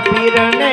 પીરને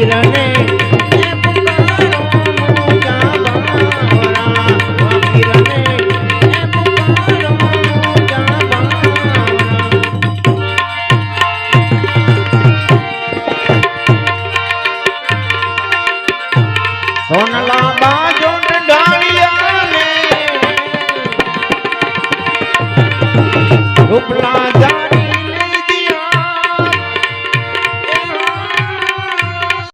ಕಿರಣೇ